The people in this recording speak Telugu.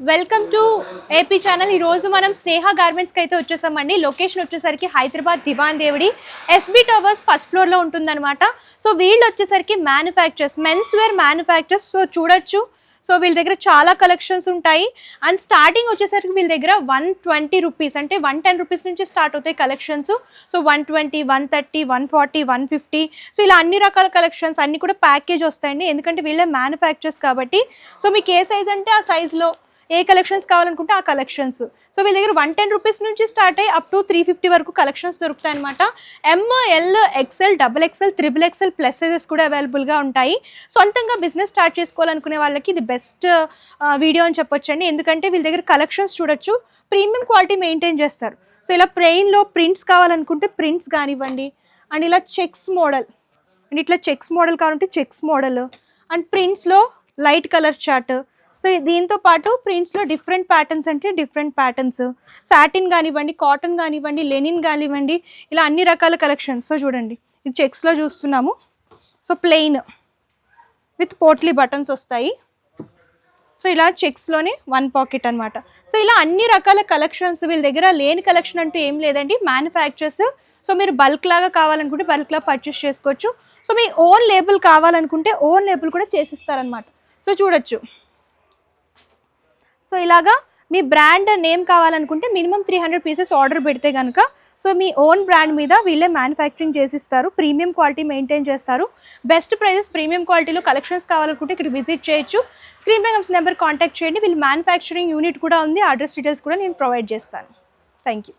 Welcome to AP channel. ఈ రోజు మనం స్నేహ గార్మెంట్స్కి అయితే వచ్చేసామండి. లొకేషన్ వచ్చేసరికి హైదరాబాద్ దివాన్ దేవుడి. ఎస్బీ టవర్స్ ఫస్ట్ ఫ్లోర్లో ఉంటుందన్నమాట. సో వీళ్ళు వచ్చేసరికి manufacturers men's wear manufacturers so చూడొచ్చు. సో వీళ్ళ దగ్గర చాలా కలెక్షన్స్ ఉంటాయి. అండ్ స్టార్టింగ్ వచ్చేసరికి వీళ్ళ దగ్గర వన్ ట్వంటీ రూపీస్ అంటే వన్ టెన్ రూపీస్ నుంచి స్టార్ట్ అవుతాయి collections so one twenty one thirty one forty one fifty so ఇలా అన్ని రకాల కలెక్షన్స్ అన్నీ కూడా ప్యాకేజ్ వస్తాయండి. ఎందుకంటే వీళ్ళే మ్యానుఫ్యాక్చర్స్ కాబట్టి. సో మీకు ఏ సైజ్ అంటే ఆ సైజ్లో ఏ కలెక్షన్స్ కావాలనుకుంటే ఆ కలెక్షన్స్ సో వీళ్ళ దగ్గర వన్ టెన్ రూపీస్ నుంచి స్టార్ట్ అయ్యి అప్ టు త్రీ ఫిఫ్టీ వరకు కలెక్షన్స్ దొరుకుతాయి అనమాట M L XL double XL triple XL plus sizes కూడా అవైలబుల్గా ఉంటాయి. సొంతంగా బిజినెస్ స్టార్ట్ చేసుకోవాలనుకునే వాళ్ళకి ఇది బెస్ట్ వీడియో అని చెప్పొచ్చండి. ఎందుకంటే వీళ్ళ దగ్గర కలెక్షన్స్ చూడొచ్చు. ప్రీమియం క్వాలిటీ మెయింటైన్ చేస్తారు. సో ఇలా ప్రెయిన్లో ప్రింట్స్ కావాలనుకుంటే ప్రింట్స్ కానివ్వండి. అండ్ ఇలా చెక్స్ మోడల్ అండ్ ఇట్లా చెక్స్ మోడల్ కావాలంటే చెక్స్ మోడల్ అండ్ ప్రింట్స్లో లైట్ కలర్ చార్ట్ సో దీంతో పాటు ప్రింట్స్లో డిఫరెంట్ ప్యాటర్న్స్ అంటే డిఫరెంట్ ప్యాటర్న్స్ సాటిన్ కానివ్వండి కాటన్ కానివ్వండి లెనిన్ కానివ్వండి ఇలా అన్ని రకాల కలెక్షన్స్ సో చూడండి ఇది చెక్స్లో చూస్తున్నాము. So plain with potli buttons వస్తాయి. సో ఇలా చెక్స్లోనే వన్ పాకెట్ అనమాట సో ఇలా అన్ని రకాల కలెక్షన్స్ వీళ్ళ దగ్గర లేని కలెక్షన్ అంటూ ఏం లేదండి. మ్యానుఫ్యాక్చర్స్ సో మీరు బల్క్ లాగా కావాలనుకుంటే బల్క్లా పర్చేస్ చేసుకోవచ్చు. సో మీ ఓన్ లేబుల్ కావాలనుకుంటే ఓన్ లేబుల్ కూడా చేసిస్తారనమాట సో చూడొచ్చు. సో ఇలాగా మీ బ్రాండ్ నేమ్ కావాలనుకుంటే minimum three hundred pieces order పెడితే కనుక సో మీ ఓన్ బ్రాండ్ మీద వీళ్ళే మ్యానుఫ్యాక్చరింగ్ చేసిస్తారు ప్రీమియం క్వాలిటీ మెయింటైన్ చేస్తారు. బెస్ట్ ప్రైజెస్ ప్రీమియం క్వాలిటీలో కలెక్షన్స్ కావాలనుకుంటే ఇక్కడ విజిట్ చేయొచ్చు. స్క్రీన్ పై నెంబర్ కాంటాక్ట్ చేయండి. వీళ్ళు మ్యానుఫ్యాక్చరింగ్ యూనిట్ కూడా ఉంది. అడ్రస్ డీటెయిల్స్ కూడా నేను ప్రొవైడ్ చేస్తాను. Thank you